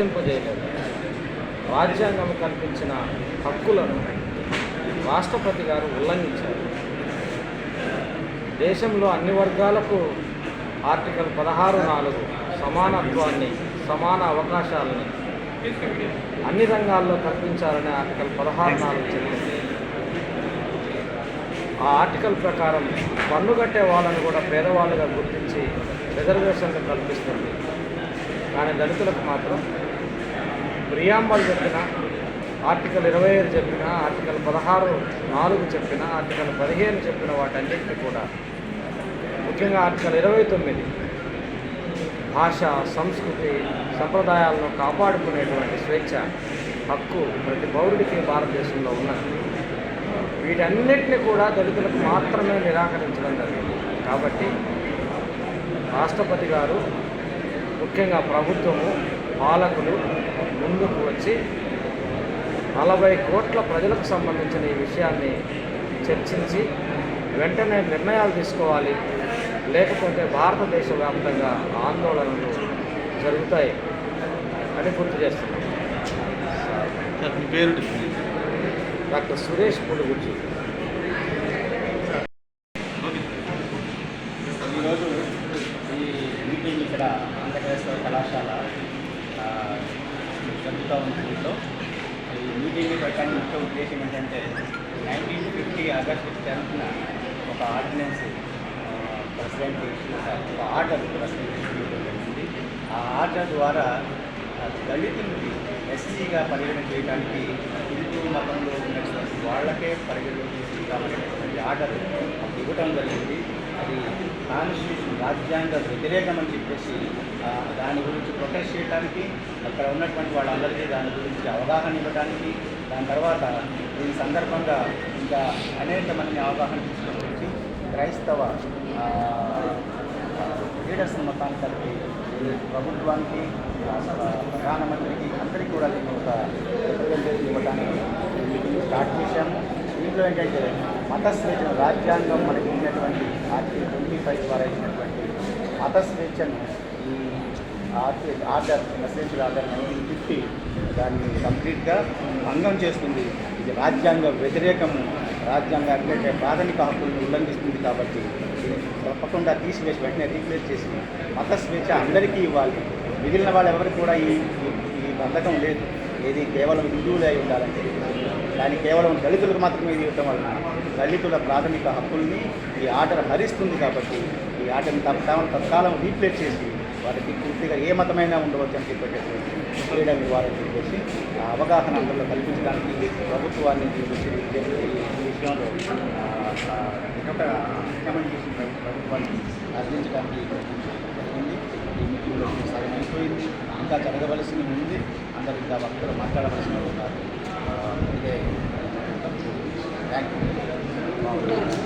వర్తింపజేయలేదు. రాజ్యాంగం కల్పించిన హక్కులను రాష్ట్రపతి గారు ఉల్లంఘించారు. దేశంలో అన్ని వర్గాలకు ఆర్టికల్ పదహారు నాలుగు సమానత్వాన్ని సమాన అవకాశాలని అన్ని రంగాల్లో కల్పించాలని ఆర్టికల్ పదహారు నాలుగు చెప్పింది. ఆ ఆర్టికల్ ప్రకారం పన్ను కట్టే వాళ్ళని కూడా పేదవాళ్ళుగా గుర్తించి రిజర్వేషన్లు కల్పిస్తుంది. కానీ దళితులకు మాత్రం ప్రియాంబల్ చెప్పిన ఆర్టికల్ ఇరవై ఐదు చెప్పిన ఆర్టికల్ పదహారు నాలుగు చెప్పిన ఆర్టికల్ పదిహేను చెప్పిన వాటన్నిటిని కూడా. ముఖ్యంగా ఆర్టికల్ ఇరవై తొమ్మిది భాష సంస్కృతి సంప్రదాయాలను కాపాడుకునేటువంటి స్వేచ్ఛ హక్కు ప్రతి పౌరుడికి భారతదేశంలో ఉన్నది. వీటన్నిటిని కూడా దళితులకు మాత్రమే నిరాకరించడం జరిగింది. కాబట్టి రాష్ట్రపతి గారు ముఖ్యంగా ప్రభుత్వము పాలకులు ముందుకు వచ్చి నలభై కోట్ల ప్రజలకు సంబంధించిన ఈ విషయాన్ని చర్చించి వెంటనే నిర్ణయాలు తీసుకోవాలి. లేకపోతే భారతదేశ వ్యాప్తంగా ఆందోళనలు జరుగుతాయి అని గుర్తు చేస్తున్నాం సార్ మీ పేరు డాక్టర్ సురేష్ పులుగుజ్జి ఈరోజు ఈ మీటింగ్ ఇక్కడ ఆంధ్రప్రదేశ్ కళాశాల జరుగుతూ ఉన్న దీంట్లో ఈ మీటింగ్ పెట్టడానికి ముఖ్య ఉద్దేశం ఏంటంటే నైన్టీన్ ఫిఫ్టీ ఆగస్టు టెన్త్న ఒక ఆర్డినెన్స్ ప్రెసిడెంట్ ఒక ఆర్డర్ ప్రెసిడెంట్ జరిగింది. ఆ ఆర్డర్ ద్వారా దళితులకి ఎస్సీగా పరిగణన చేయడానికి హిందూ మతంలో ఉన్నటువంటి వాళ్ళకే పరిగణన తీసుకుంటామనేటువంటి ఆర్డర్ అప్పుడు ఇవ్వడం జరిగింది. అది కాన్స్టిట్యూషన్ రాజ్యాంగ వ్యతిరేకం అని చెప్పేసి దాని గురించి ప్రొటెస్ట్ చేయడానికి అక్కడ ఉన్నటువంటి వాళ్ళందరికీ దాని గురించి అవగాహన ఇవ్వడానికి దాని తర్వాత దీని సందర్భంగా ఇంకా అనేక మంది అవగాహన తీసుకొచ్చి క్రైస్తవ లీడర్స్ మొత్తాన్ని కలిపి ప్రభుత్వానికి ప్రధానమంత్రికి అందరికీ కూడా నేను ఒక రిప్రజెంటేషన్ ఇవ్వడానికి స్టార్ట్ చేశాము. దీంట్లో ఏంటంటే మత రాజ్యాంగం మనకి ఇచ్చినటువంటి ఆర్టికల్ ట్వంటీ ఫైవ్ ద్వారా ఇచ్చినటువంటి మత స్వేచ్ఛను ఈ ఆర్టి- order message order nineteen fifty దాన్ని కంప్లీట్గా భంగం చేస్తుంది. ఇది రాజ్యాంగ వ్యతిరేకము రాజ్యాంగ అట్లయితే ప్రాథమిక హక్కులను ఉల్లంఘిస్తుంది కాబట్టి తప్పకుండా తీసివేసి వెంటనే రీప్లేస్ చేసి మత స్వేచ్ఛ అందరికీ ఇవ్వాలి. మిగిలిన వాళ్ళు ఎవరికి కూడా ఈ- ఈ బంధకం లేదు. ఇది కేవలం హిందువులే అయి ఉండాలని దాన్ని కేవలం దళితులకు మాత్రమే ఇది ఇవ్వటం వలన దళితుల ప్రాథమిక హక్కుల్ని ఈ ఆటను హరిస్తుంది కాబట్టి ఈ ఆటను తప్ప తత్కాలం రీప్లేస్ చేసి వారికి పూర్తిగా ఏ మతమైనా ఉండవచ్చు అని చెప్పేటటువంటి క్రీడలు ఇవ్వాలని చెప్పేసి అవగాహన అందరిలో కల్పించడానికి ప్రభుత్వాన్ని ఈ విషయంలో రికమెండ్ ప్రభుత్వాన్ని అర్థించడానికి జరిగింది. ఈ మీటింగ్లో సగం అయిపోయింది ఇంకా జరగవలసింది ఉంది. అందరూ ఇంకా భక్తులు మాట్లాడవలసిన ఉన్నారు ఇదే. Thank you